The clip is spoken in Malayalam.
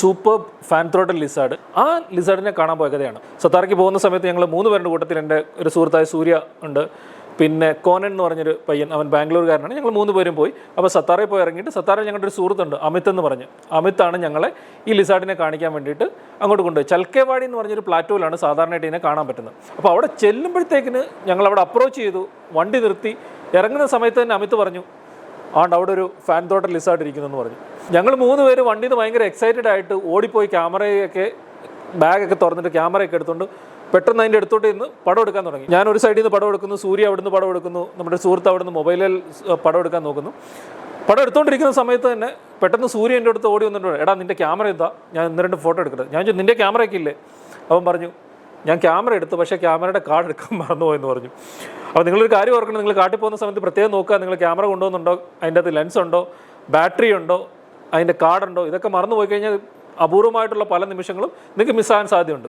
Super fan throttle lizard. ആ ലിസാർഡിനെ കാണാൻ പോയ കഥയാണ്. സത്താറയ്ക്ക് പോകുന്ന സമയത്ത് ഞങ്ങൾ മൂന്ന് പേരുടെ കൂട്ടത്തിൽ എന്റെ ഒരു സുഹൃത്തായ സൂര്യ ഉണ്ട്. പിന്നെ കോനൻ എന്ന് പറഞ്ഞൊരു പയ്യൻ അവൻ ബാംഗ്ലൂർകാരനാണ് ഞങ്ങൾ മൂന്ന് പേരും പോയി. അപ്പോൾ സത്താറയിൽ പോയി ഇറങ്ങിയിട്ട് സത്താറയിൽ ഞങ്ങളുടെ ഒരു സുഹൃത്തുണ്ട് അമിത് എന്ന് പറഞ്ഞ്. ആണ് ഞങ്ങളെ ഈ ലിസാർഡിനെ കാണിക്കാൻ വേണ്ടിയിട്ട് അങ്ങോട്ട് കൊണ്ടുപോയി. ചൽക്കേവാടി എന്ന് പറഞ്ഞൊരു പ്ലാറ്റോയിലാണ് സാധാരണയായിട്ട് ഇതിനെ കാണാൻ പറ്റുന്നത്. അപ്പോൾ അവിടെ ചെല്ലുമ്പോഴത്തേക്കിന് ഞങ്ങൾ അവിടെ അപ്രോച്ച് ചെയ്തു വണ്ടി നിർത്തി. ഇറങ്ങുന്ന സമയത്ത് തന്നെ അമിത് പറഞ്ഞു ആണ്ട് അവിടെ ഒരു ഫാൻ തോട്ടം ലിസാർഡ് ഇരിക്കുന്നു പറഞ്ഞു. ഞങ്ങൾ മൂന്ന് പേര് വണ്ടിയിൽ നിന്ന് ഭയങ്കര എക്സൈറ്റഡ് ആയിട്ട് ഓടിപ്പോയി ക്യാമറയൊക്കെ ബാഗൊക്കെ തുറന്നിട്ട് ക്യാമറയൊക്കെ എടുത്തുകൊണ്ട് പെട്ടെന്ന് അതിന്റെ അടുത്തോട്ട് ഇന്ന് പടം എടുക്കാൻ തുടങ്ങി. ഞാൻ ഒരു സൈഡിൽ നിന്ന് പടം എടുക്കുന്നു സൂര്യ അവിടെ നിന്ന് പടം എടുക്കുന്നു നമ്മുടെ സുഹൃത്ത് അവിടെ നിന്ന് മൊബൈലിൽ പടം എടുക്കാൻ നോക്കുന്നു. പടം എടുത്തുകൊണ്ടിരിക്കുന്ന സമയത്ത് തന്നെ പെട്ടെന്ന് സൂര്യ എന്റെ അടുത്ത് ഓടി വന്നിട്ടുണ്ട് എടാ നിന്റെ ക്യാമറ എന്താ? ഞാൻ ഇന്ന് രണ്ട് ഫോട്ടോ എടുക്കട്ടെ. ഞാൻ ചോദിച്ചു നിന്റെ ക്യാമറയൊക്കെ ഇല്ലേ? അവൻ പറഞ്ഞു ഞാൻ ക്യാമറ എടുത്തു പക്ഷേ ക്യാമറയുടെ കാർഡ് എടുക്കാൻ മറന്നുപോയെന്ന് പറഞ്ഞു. അപ്പോൾ നിങ്ങളൊരു കാര്യം ഓർക്കണം നിങ്ങൾ കാട്ടി പോകുന്ന സമയത്ത് പ്രത്യേകം നോക്കുക നിങ്ങൾ ക്യാമറ കൊണ്ടുപോകുന്നുണ്ടോ അതിന്റെ അകത്ത് ലെൻസ് ഉണ്ടോ ബാറ്ററി ഉണ്ടോ അതിന്റെ കാർഡുണ്ടോ ഇതൊക്കെ മറന്നു പോയി കഴിഞ്ഞാൽ അപൂർവമായിട്ടുള്ള പല നിമിഷങ്ങളും നിങ്ങൾക്ക് മിസ്സാകാൻ സാധ്യതയുണ്ട്.